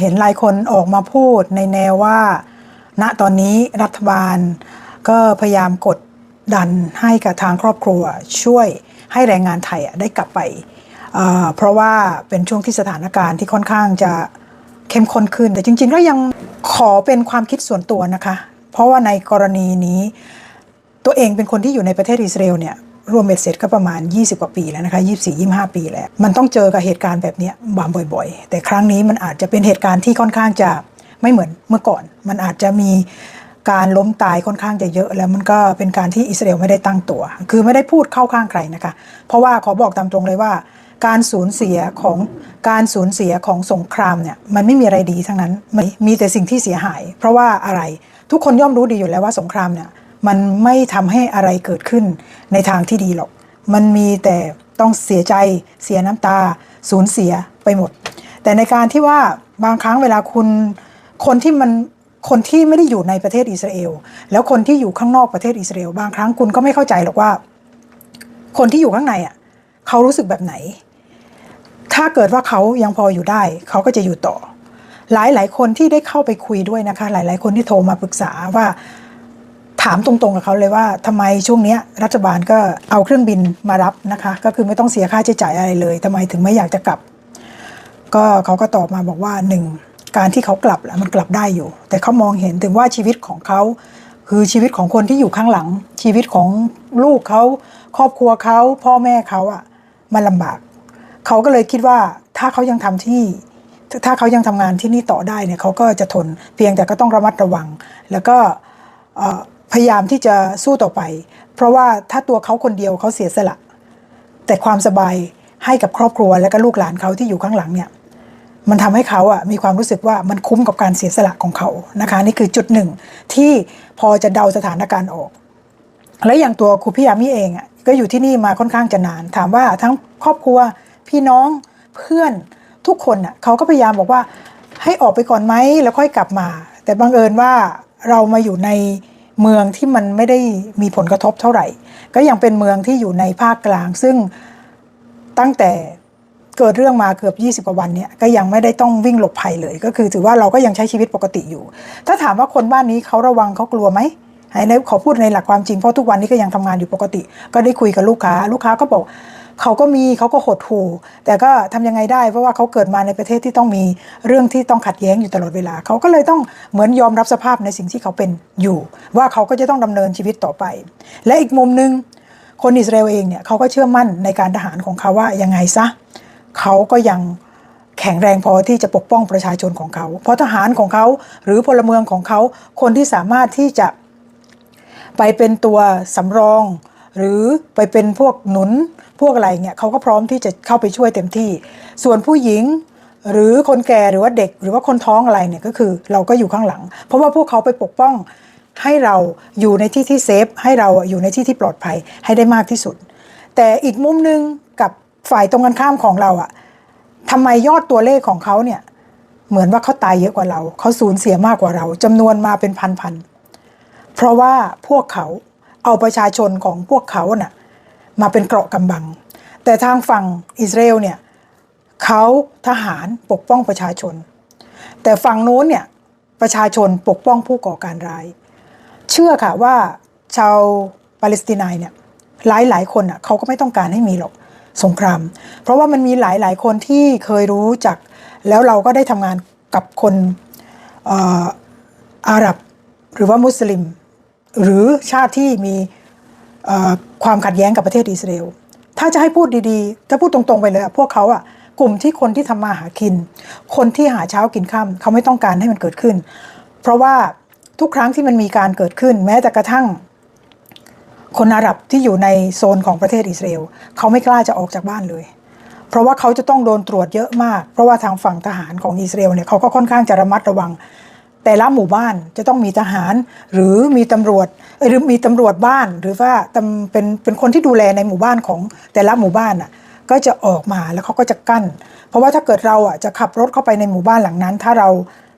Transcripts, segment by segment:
เห็นหลายคนออกมาพูดในแนวว่า ณตอนนี้รัฐบาลก็พยายามกดดันให้กับทางครอบครัวช่วยให้แรงงานไทยได้กลับไป เพราะว่าเป็นช่วงที่สถานการณ์ที่ค่อนข้างจะเข้มข้นขึ้น แต่จริงๆก็ยังขอเป็นความคิดส่วนตัวนะคะ เพราะว่าในกรณีนี้ ตัวเองเป็นคนที่อยู่ในประเทศอิสราเอลเนี่ย รวมเบ็ดเสร็จก็ประมาณ 20 กว่าปีแล้วนะคะ24 25 ปีแล้ว มันต้องเจอกับเหตุการณ์แบบนี้บามบ่อย ๆ แต่ครั้งนี้มันอาจจะเป็นเหตุการณ์ที่ค่อนข้างจะไม่เหมือนเมื่อก่อน มันอาจจะมีการล้มตายค่อนข้างจะเยอะแล้วมันก็เป็นการที่อิสราเอลไม่ได้ตั้งตัว คือไม่ได้พูดเข้าข้างใครนะคะ เพราะว่าขอบอกตามตรงเลยว่า การสูญเสียของการสูญเสียของสงครามเนี่ยมันไม่มีอะไรดีทั้งนั้นมันมีแต่สิ่งที่เสียหาย เพราะว่าอะไรทุกคนย่อมรู้ดีอยู่แล้วว่าสงครามเนี่ย มันไม่ทำให้อะไรเกิดขึ้นในทางที่ดีหรอก มันมีแต่ต้องเสียใจเสียน้ำตา สูญเสียไปหมด แต่ในการที่ว่าบางครั้งเวลาคุณคนที่มันคนที่ไม่ได้อยู่ในประเทศอิสราเอลแล้วคนที่อยู่ข้างนอกประเทศอิสราเอลบางครั้งคุณก็ไม่เข้าใจหรอกว่า คนที่อยู่ข้างในอะเขารู้สึกแบบไหน ถ้าเกิดว่าเขายังพออยู่ได้ เขาก็จะอยู่ต่อ หลายหลายคนที่ได้เข้าไปคุยด้วยนะคะ หลาย ๆ คนที่โทรมาปรึกษาว่า ถามตรงๆกับเขาเลยว่าทำไมช่วงนี้รัฐบาลก็เอาเครื่องบินมารับนะคะ ก็คือไม่ต้องเสียค่าใช้จ่ายอะไรเลยทำไมถึงไม่อยากจะกลับ ก็เขาก็ตอบมาบอกว่าหนึ่งการที่เขากลับแล้วมันกลับได้อยู่ แต่เขามองเห็นถึงว่าชีวิตของเขาคือชีวิตของคนที่อยู่ข้างหลัง ชีวิตของลูกเขาครอบครัวเขาพ่อแม่เขาอะมันลำบาก เขาก็เลยคิดว่าถ้าเขายังทำที่ ถ้าเขายังทำงานที่นี่ต่อได้เนี่ยเขาก็จะทนเพียงแต่ก็ต้องระมัดระวัง แล้วก็ พยายามที่จะสู้ต่อไป เพราะว่าถ้าตัวเขาคนเดียวเขาเสียสละ แต่ความสบายให้กับครอบครัวและก็ลูกหลานเขาที่อยู่ข้างหลังเนี่ยมันทำให้เขาอะมีความรู้สึกว่ามันคุ้มกับการเสียสละของเขานะคะ นี่คือจุดหนึ่งที่พอจะเดาสถานการณ์ออก และอย่างตัวครูพี่ยามีเองอะก็อยู่ที่นี่มาค่อนข้างจะนาน ถามว่าทั้งครอบครัวพี่น้องเพื่อนทุกคนอะเขาก็พยายามบอกว่าให้ออกไปก่อนไหมแล้วค่อยกลับมา แต่บังเอิญว่าเรามาอยู่ใน เมืองที่มันไม่ได้มีผลกระทบเท่าไหร่ ก็ยังเป็นเมืองที่อยู่ในภาคกลาง ซึ่งตั้งแต่เกิดเรื่องมาเกือบ 20 กว่าวันเนี่ยก็ยังไม่ได้ต้องวิ่งหลบภัยเลย ก็คือถือว่าเราก็ยังใช้ชีวิตปกติอยู่ ถ้าถามว่าคนบ้านนี้เขาระวังเขากลัวไหม อ้ในขอพูดในหลักความจริงเพราะทุกวันนี้ก็ยังทำงานอยู่ปกติ ก็ได้คุยกับลูกค้า ลูกค้าก็บอกเขาก็มีเขาก็หดหู่แต่ก็ทำยังไงได้เพราะว่าเขาเกิดมาในประเทศที่ต้องมีเรื่องที่ต้องขัดแย้งอยู่ตลอดเวลา เขาก็เลยต้องเหมือนยอมรับสภาพในสิ่งที่เขาเป็นอยู่ ว่าเขาก็จะต้องดำเนินชีวิตต่อไป และอีกมุมหนึ่งคนอิสราเอลเองเนี่ยเขาก็เชื่อมั่นในการทหารของเขาว่ายังไงซะเขาก็ยังแข็งแรงพอที่จะปกป้องประชาชนของเขา เพราะทหารของเขาหรือพลเมืองของเขาคนที่สามารถที่จะ ไปเป็นตัวสำรอง หรือไปเป็นพวกหนุนพวกอะไรเงี้ยเขาก็พร้อมที่จะเข้าไปช่วยเต็มที่ ส่วนผู้หญิงหรือคนแก่หรือว่าเด็กหรือว่าคนท้องอะไรเนี่ยก็คือเราก็อยู่ข้างหลัง เพราะว่าพวกเขาไปปกป้องให้เราอยู่ในที่ที่เซฟให้เราอยู่ในที่ที่ปลอดภัยให้ได้มากที่สุด แต่อีกมุมหนึ่งกับฝ่ายตรงกันข้ามของเราอะทำไมยอดตัวเลขของเขาเนี่ยเหมือนว่าเขาตายเยอะกว่าเรา เขาสูญเสียมากกว่าเราจำนวนมาเป็นพันๆ เพราะว่าพวกเขาเอาประชาชนของพวกเขาน่ะมาเป็นเกราะกำบัง แต่ทางฝั่งอิสราเอลเนี่ยเขาทหารปกป้องประชาชน แต่ฝั่งโน้นเนี่ยประชาชนปกป้องผู้ก่อการร้าย เชื่อค่ะว่าชาวปาเลสไตน์เนี่ยหลายหลายคนอะเขาก็ไม่ต้องการให้มีหรอกสงคราม เพราะว่ามันมีหลายหลายคนที่เคยรู้จัก แล้วเราก็ได้ทำงานกับคนอออาหรับหรือว่ามุสลิม หรือชาติที่มีความขัดแย้งกับประเทศอิสราเอลถ้าจะให้พูดดีๆ ถ้าพูดตรงๆไปเลยพวกเขาอะกลุ่มที่คนที่ทำมาหากิน คนที่หาเช้ากินค่ำเขาไม่ต้องการให้มันเกิดขึ้น เพราะว่าทุกครั้งที่มันมีการเกิดขึ้น แม้แต่กระทั่ง คนอาหรับที่อยู่ในโซนของประเทศอิสราเอลเขาไม่กล้าจะออกจากบ้านเลย เพราะว่าเขาจะต้องโดนตรวจเยอะมาก เพราะว่าทางฝั่งทหารของอิสราเอลเนี่ยเขาก็ค่อนข้างจะระมัดระวัง แต่ละหมู่บ้านจะต้องมีทหาร หรือมีตำรวจเอ้ยหรือมีตำรวจบ้าน หรือว่าตำเป็นเป็นคนที่ดูแลในหมู่บ้านของแต่ละหมู่บ้านอะก็จะออกมาแล้วเขาก็จะกั้น เพราะว่าถ้าเกิดเราอะจะขับรถเข้าไปในหมู่บ้านหลังนั้น ถ้าเรา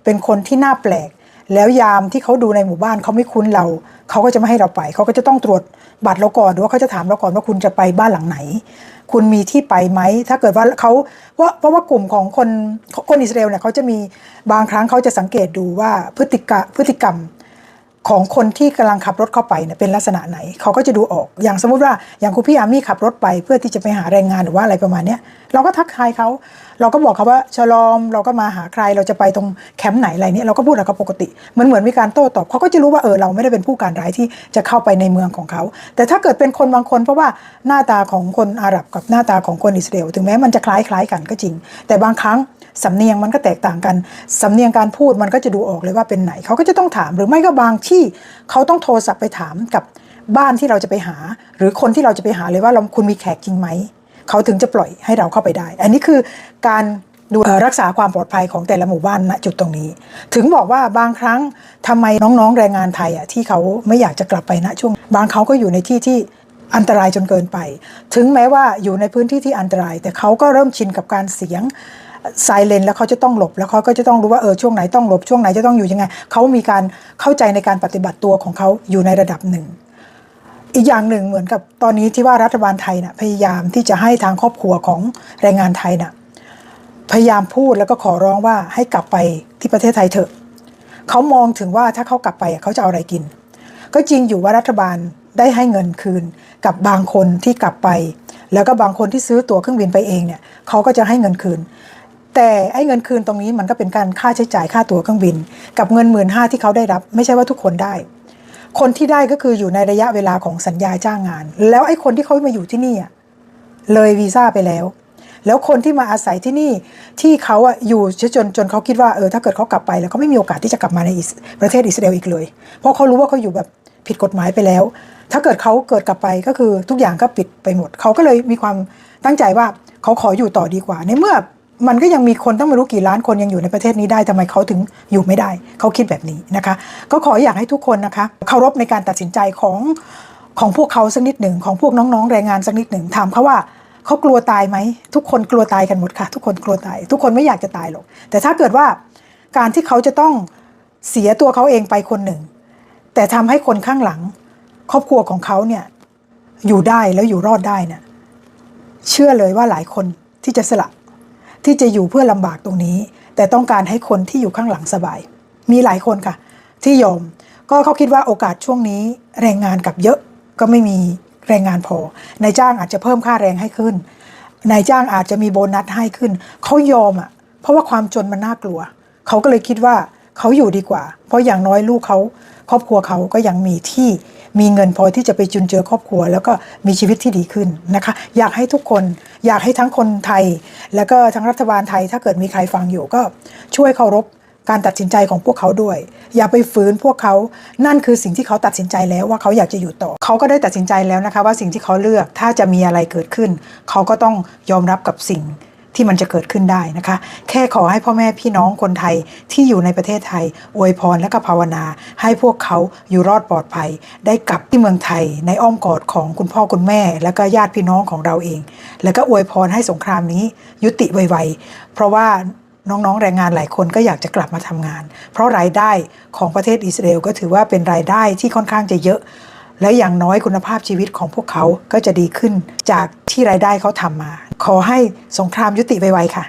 เป็นคนที่น่าแปลก แล้วยามที่เขาดูในหมู่บ้านเขาไม่คุ้นเราเขาก็จะไม่ให้เราไปเขาก็จะต้องตรวจบัตรเราก่อนหรือว่าเขาจะถามเราก่อนว่าคุณจะไปบ้านหลังไหน คุณมีที่ไปไหม ถ้าเกิดว่าเขาว่าเพราะว่ากลุ่มของคนคนอิสราเอลเนี่ยเขาจะมีบางครั้งเขาจะสังเกตดูว่าพฤติกะพฤติกรรม ของคนที่กำลังขับรถเข้าไปเนี่ยเป็นลักษณะไหนเขาก็จะดูออกอย่างสมมุติว่าอย่างคุณพี่อามี่ขับรถไป เพื่อที่จะไปหาแรงงานหรือว่าอะไรประมาณเนี้ยเราก็ทักทายเขาเราก็บอกเขาว่าชลอมเราก็มาหาใครเราจะไปตรงแคมป์ไหนอะไรเนี่ยเราก็พูดกับเขาปกติมันเหมือนมีการโต้ตอบเขาก็จะรู้ว่าเออเราไม่ได้เป็นผู้การร้ายที่จะเข้าไปในเมืองของเขา แต่ถ้าเกิดเป็นคนบางคน เพราะว่าหน้าตาของคนอาหรับกับหน้าตาของคนอิสราเอลถึงแม้มันจะคล้ายคล้ายๆกันก็จริง แต่บางครั้งสำเนียงมันก็แตกต่างกันสำเนียงการพูดมันก็จะดูออกเลยว่าเป็นไหนเขาก็จะต้องถามหรือไม่ก็บางที่เขาต้องโทรศัพท์ไปถามกับบ้านที่เราจะไปหา หรือคนที่เราจะไปหาเลยว่าเราคุณมีแขกจริงไหมเขาถึงจะปล่อยให้เราเข้าไปได้ อันนี้คือการดูรักษาความปลอดภัยของแต่ละหมู่บ้านณจุดตรงนี้ ถึงบอกว่าบางครั้งทำไมน้องๆแรงงานไทยอะที่เขาไม่อยากจะกลับไปณช่วง บางเขาก็อยู่ในที่ที่อันตรายจนเกินไป ถึงแม้ว่าอยู่ในพื้นที่ที่อันตราย แต่เขาก็เริ่มชินกับการเสียง ไซเลนแล้วเขาจะต้องหลบแล้วเขาก็จะต้องรู้ว่าเออช่วงไหนต้องหลบช่วงไหนจะต้องอยู่ยังไงเขามีการเข้าใจในการปฏิบัติตัวของเขาอยู่ในระดับหนึ่ง อีกอย่างหนึ่งเหมือนกับตอนนี้ที่ว่ารัฐบาลไทยน่ะพยายามที่จะให้ทางครอบครัวของแรงงานไทยน่ะพยายามพูดแล้วก็ขอร้องว่าให้กลับไปที่ประเทศไทยเถอะเขามองถึงว่าถ้าเขากลับไปเขาจะเอาอะไรกิน ก็จริงอยู่ว่ารัฐบาลได้ให้เงินคืนกับบางคนที่กลับไป แล้วก็บางคนที่ซื้อตั๋วเครื่องบินไปเองเนี่ยเขาก็จะให้เงินคืน แต่ไอ้เงินคืนตรงนี้มันก็เป็นการค่าใช้จ่ายค่าตั๋วเครื่องบิน กับเงินหมื่นห้าที่เขาได้รับ ไม่ใช่ว่าทุกคนได้ คนที่ได้ก็คืออยู่ในระยะเวลาของสัญญาจ้างงาน แล้วไอ้คนที่เขามาอยู่ที่นี่เลยวีซ่าไปแล้ว แล้วคนที่มาอาศัยที่นี่ที่เขาอะอยู่จนจนเขาคิดว่าเออถ้าเกิดเขากลับไปแล้วเขาไม่มีโอกาสที่จะกลับมาในประเทศอิสราเอลอีกเลย เพราะเขารู้ว่าเขาอยู่แบบผิดกฎหมายไปแล้ว ถ้าเกิดเขาเกิดกลับไปก็คือทุกอย่างก็ปิดไปหมด เขาก็เลยมีความตั้งใจว่าเขาขออยู่ต่อดีกว่าในเมื่อ มันก็ยังมีคนต้องไม่รู้กี่ล้านคนยังอยู่ในประเทศนี้ได้ทำไมเขาถึงอยู่ไม่ได้ เขาคิดแบบนี้นะคะ ก็ขออยากให้ทุกคนนะคะเคารพในการตัดสินใจของของพวกเขาสักนิดหนึ่งของพวกน้องๆแรงงานสักนิดหนึ่งถามเขาว่าเขากลัวตายไหมทุกคนกลัวตายกันหมดค่ะ ทุกคนกลัวตาย ทุกคนไม่อยากจะตายหรอกแต่ถ้าเกิดว่าการที่เขาจะต้องเสียตัวเขาเองไปคนหนึ่ง แต่ทำให้คนข้างหลัง ครอบครัวของเขาเนี่ยอยู่ได้แล้วอยู่รอดได้เนี่ยเชื่อเลยว่าหลายคนที่จะสละ ที่จะอยู่เพื่อลำบากตรงนี้ แต่ต้องการให้คนที่อยู่ข้างหลังสบาย มีหลายคนค่ะ ที่ยอมก็เขาคิดว่าโอกาสช่วงนี้แรงงานกับเยอะก็ไม่มีแรงงานพอนายจ้างอาจจะเพิ่มค่าแรงให้ขึ้นนายจ้างอาจจะมีโบนัสให้ขึ้น เขายอมอะเพราะว่าความจนมันน่ากลัว เขาก็เลยคิดว่า เขาอยู่ดีกว่า เพราะอย่างน้อยลูกเขาครอบครัวเขาก็ยังมีที่มีเงินพอที่จะไปจุนเจือครอบครัว แล้วก็มีชีวิตที่ดีขึ้นนะคะ อยากให้ทุกคนอยากให้ทั้งคนไทย แล้วก็ทั้งรัฐบาลไทย ถ้าเกิดมีใครฟังอยู่ก็ช่วยเคารพการตัดสินใจของพวกเขาด้วย อย่าไปฝืนพวกเขา นั่นคือสิ่งที่เขาตัดสินใจแล้วว่าเขาอยากจะอยู่ต่อ เขาก็ได้ตัดสินใจแล้วนะคะ ว่าสิ่งที่เขาเลือกถ้าจะมีอะไรเกิดขึ้น เขาก็ต้องยอมรับกับสิ่ง ที่มันจะเกิดขึ้นได้นะคะ แค่ขอให้พ่อแม่พี่น้องคนไทยที่อยู่ในประเทศไทย อวยพรและก็ภาวนา ให้พวกเขาอยู่รอดปลอดภัย ได้กลับที่เมืองไทย ในอ้อมกอดของคุณพ่อคุณแม่ และก็ญาติพี่น้องของเราเอง แล้วก็อวยพรให้สงครามนี้ยุติไวๆเพราะว่าน้องๆ แรงงานหลายคนก็อยากจะกลับมาทำงาน เพราะรายได้ของประเทศอิสราเอลก็ถือว่าเป็นรายได้ที่ค่อนข้างจะเยอะ และอย่างน้อยคุณภาพชีวิตของพวกเขาก็จะดีขึ้น จากที่รายได้เขาทำมา ขอให้สงครามยุติไวๆค่ะ